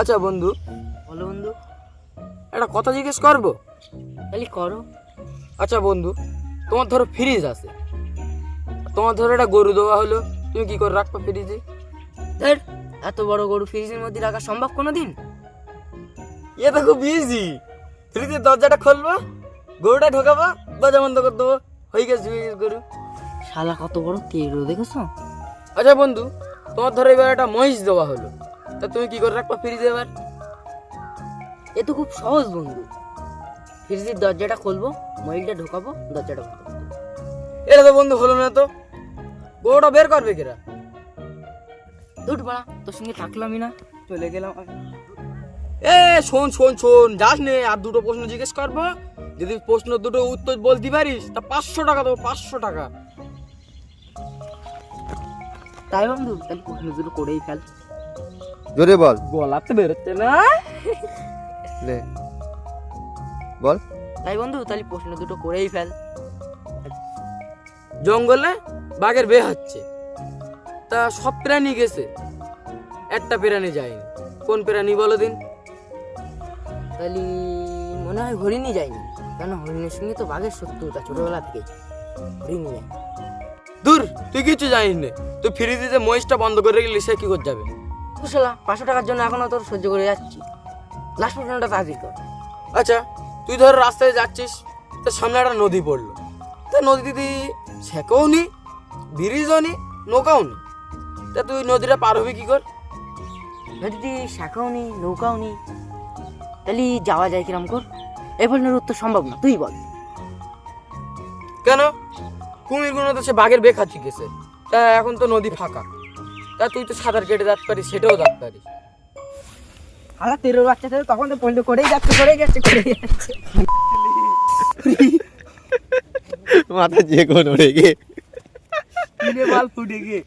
আচ্ছা বন্ধু। বলো বন্ধু। একটা কথা জিজ্ঞেস করব? তাহলে করো। আচ্ছা বন্ধু তোমার ধরো ফ্রিজ আছে। তোমার ধরো একটা গরু দেওয়া হলো তুমি কি করে রাখবা ফ্রিজে ধর এত বড় গরু ফ্রিজের মধ্যে রাখা সম্ভব কোনো দিন ইয়ে তো খুব ইজি ফ্রিজের দরজাটা খুলবো গরুটা ঢোকাবো দরজা বন্ধ করে দেবো হয়ে গেছে হয়ে গেছে গরু। শালা কত বড় তেরো দেখেছ? আচ্ছা বন্ধু তোমার ধরো এবার একটা মহিষ দেওয়া হলো। তা তুমি কি করে রাখবা ফ্রিজে এবার? এ তো খুব সহজ বন্ধু। ফ্রিজের দরজাটা খুলবো মহিলটা ঢোকাবো দরজাটা দেবো। এটা তো বন্ধু হলো না তো। গরুটা বের করবে কিরা? দুটো পাড়া তোর সঙ্গে থাকলামই না। চলে গেলাম এ শোন শোন শোন যাস নে আর দুটো প্রশ্ন জিজ্ঞেস করব। যদি প্রশ্ন দুটো উত্তর বলতে পারিস তা পাঁচশো টাকা দেবো পাঁচশো টাকা। তাই বন্ধু তাহলে প্রশ্ন দুটো করেই ফেল। জোরে বল। গলাতে বেরোচ্ছে না। লে বল। তাই বন্ধু তাহলে প্রশ্ন দুটো করেই ফেল। জঙ্গলে বাঘের বে হচ্ছে। তা সব প্রাণী গেছে। একটা প্রাণী যায়নি। কোন প্রাণী বলো দিন? তাহলে মনে হয় হরিণই যায়নি। কেন? হরিণের সঙ্গে তো বাঘের শত্রুতা ছোটবেলা থেকে হরিণই যায় দূর তুই কিছু জানিস না। তুই ফ্রিজে যে মহিষটা বন্ধ করে গেলি সে কি করে যাবে? কুশলা পাঁচশো টাকার জন্য এখনও তোর সহ্য করে যাচ্ছি। লাস্ট প্রশ্নটা তাড়াতাড়ি কর। আচ্ছা তুই ধর রাস্তায় যাচ্ছিস তোর সামনে একটা নদী পড়ল। তা নদীতে সেকেও নি ব্রিজও নি নৌকাও নি। তা তুই নদীটা পার হবি কি কর? নদীতে শাখাও নেই নৌকাও নেই তাহলে যাওয়া যায় কিরম কর? এই প্রশ্নের উত্তর সম্ভব না তুই বল। কেন? কুমিরগুলো তো সে বাঘের বে খাচ্ছি গেছে তা এখন তো নদী ফাঁকা। তা তুই তো সাঁতার কেটে যাতে পারিস সেটাও যাতে পারিস। আলা তেরো বাচ্চা ছিল তখন তো পল্লী করেই যাচ্ছে করেই যাচ্ছে করেই যাচ্ছে। মাথা যে কোনো রেগে। বাল ফুটে গিয়ে।